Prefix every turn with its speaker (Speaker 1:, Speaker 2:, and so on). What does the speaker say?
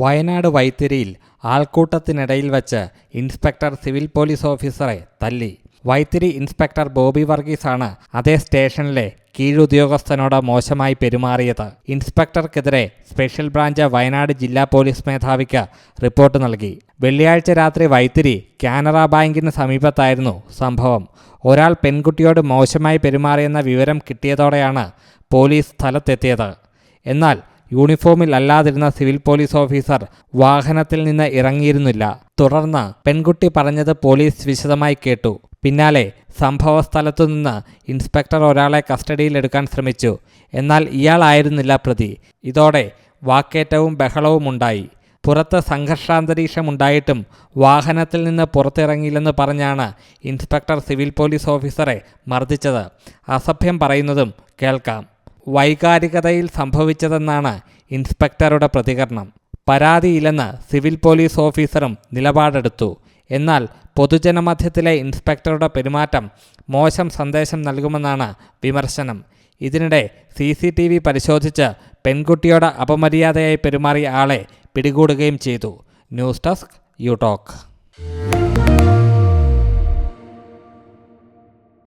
Speaker 1: വയനാട് വൈത്തിരിയിൽ ആൾക്കൂട്ടത്തിനിടയിൽ വച്ച് inspector civil police ഓഫീസറെ തല്ലി. വൈത്തിരി ഇൻസ്പെക്ടർ ബോബി വർഗീസാണ് അതേ സ്റ്റേഷനിലെ കീഴുദ്യോഗസ്ഥനോട് മോശമായി പെരുമാറിയത്. ഇൻസ്പെക്ടർക്കെതിരെ സ്പെഷ്യൽ ബ്രാഞ്ച് വയനാട് ജില്ലാ പോലീസ് മേധാവിക്ക് റിപ്പോർട്ട് നൽകി. വെള്ളിയാഴ്ച രാത്രി വൈത്തിരി കാനറ ബാങ്കിന് സമീപത്തായിരുന്നു സംഭവം. ഒരാൾ പെൺകുട്ടിയോട് മോശമായി പെരുമാറിയെന്ന വിവരം കിട്ടിയതോടെയാണ് പോലീസ് സ്ഥലത്തെത്തിയത്. എന്നാൽ യൂണിഫോമിൽ അല്ലാതിരുന്ന സിവിൽ പോലീസ് ഓഫീസർ വാഹനത്തിൽ നിന്ന് ഇറങ്ങിയിരുന്നില്ല. തുടർന്ന് പെൺകുട്ടി പറഞ്ഞത് പോലീസ് വിശദമായി കേട്ടു. പിന്നാലെ സംഭവസ്ഥലത്തു നിന്ന് ഇൻസ്പെക്ടർ ഒരാളെ കസ്റ്റഡിയിലെടുക്കാൻ ശ്രമിച്ചു. എന്നാൽ ഇയാളായിരുന്നില്ല പ്രതി. ഇതോടെ വാക്കേറ്റവും ബഹളവും ഉണ്ടായി പുറത്ത് സംഘർഷാന്തരീക്ഷമുണ്ടായിട്ടും വാഹനത്തിൽ നിന്ന് പുറത്തിറങ്ങിയില്ലെന്ന് പറഞ്ഞാണ് ഇൻസ്പെക്ടർ സിവിൽ പോലീസ് ഓഫീസറെ മർദ്ദിച്ചത്. അസഭ്യം പറയുന്നതും കേൾക്കാം. വൈകാരികതയിൽ സംഭവിച്ചതെന്നാണ് ഇൻസ്പെക്ടറുടെ പ്രതികരണം. പരാതിയില്ലെന്ന് സിവിൽ പോലീസ് ഓഫീസറും നിലപാടെടുത്തു. എന്നാൽ പൊതുജനമധ്യത്തിലെ ഇൻസ്പെക്ടറുടെ പെരുമാറ്റം മോശം സന്ദേശം നൽകുമെന്നാണ് വിമർശനം. ഇതിനിടെ സി സി ടി വി പരിശോധിച്ച് പെൺകുട്ടിയോട് അപമര്യാദയായി പെരുമാറിയ ആളെ പിടികൂടുകയും ചെയ്തു. News desk you talk